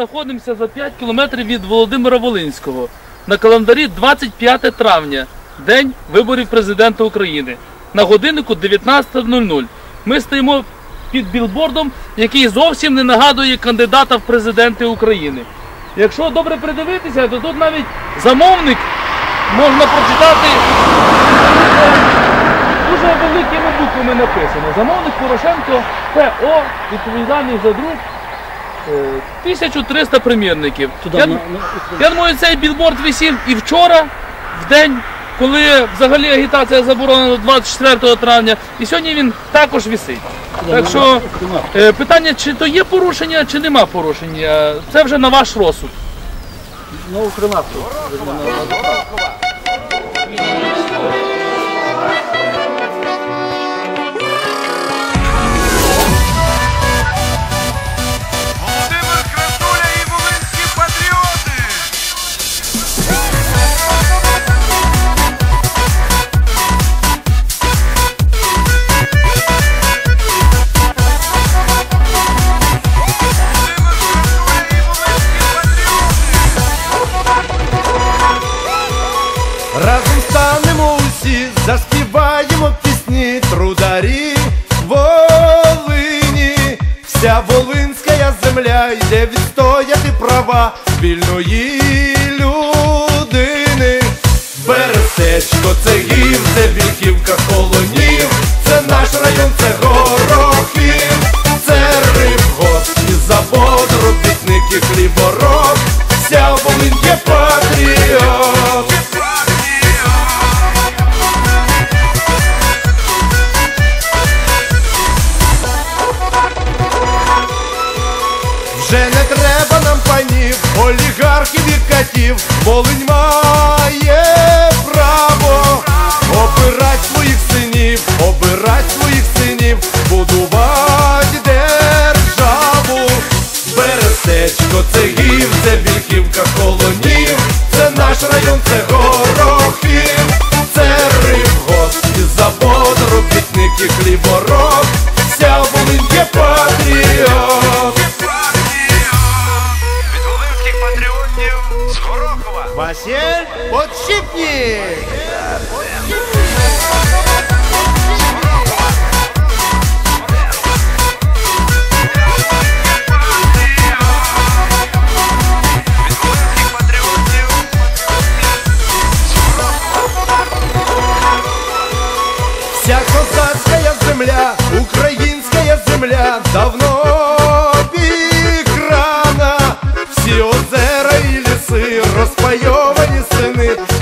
знаходимося за 5 кілометрів від Володимира Волинського. На календарі 25 травня, день виборів президента України. На годиннику 19.00. Ми стоїмо під білбордом, який зовсім не нагадує кандидата в президенти України. Якщо добре придивитися, то тут навіть замовник можна прочитати дуже великими буквами написано. Замовник Порошенко ПО, відповідальний за друк. Е, 1300 примірників. Я, я думаю, цей білборд висів і вчора, в день, коли взагалі агітація заборонена 24 травня, і сьогодні він також висить. Так що е, питання, чи то є порушення, чи нема порушення, це вже на ваш розсуд. Нову крематку. Володимир вся волинська земля йде відстояти права вільної людини. Берестечко, це гів, це вільківка колонів, це наш район, це горохів, має право обирать своїх синів, обирать своїх синів, будувати державу. Берестечко, це гів, це вільхівка колонів, це наш район, це горохів,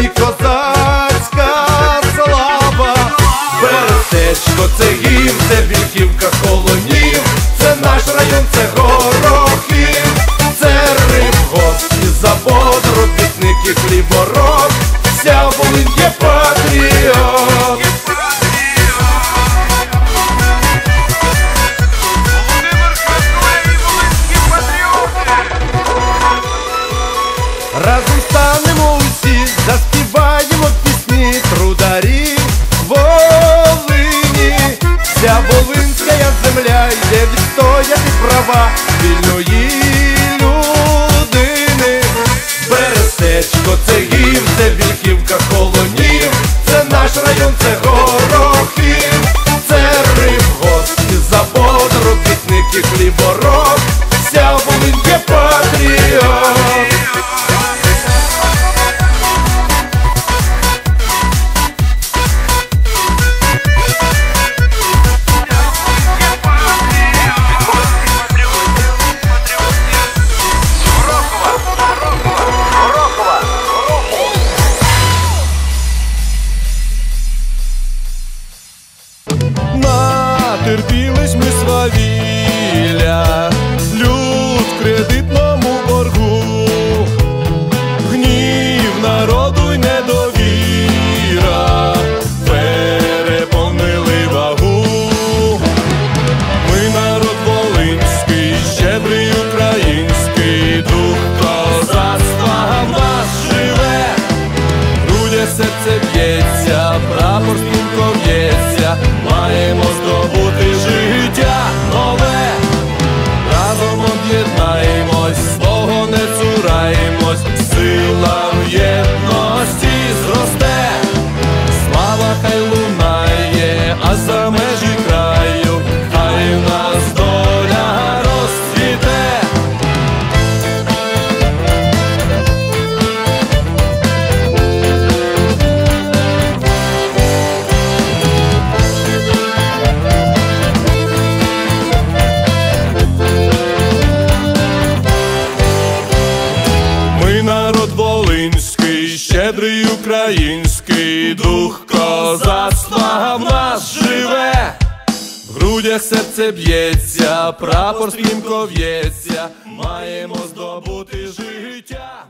і козацька слава. Берестечко, це гів, це вільхівка колонів, це наш район, це горохів, це рибгосп і завод, робітники хлібороб, вся Волинь земля йде відстояти права вільної людини. Берестечко, це гів, це вільхівка колонів, це наш район, це горохів, це рибгосп і завод, робітники хлібороб, щедрий український, дух козацтва в нас живе. В грудях серце б'ється, прапор стрімко в'ється, маємо здобути життя.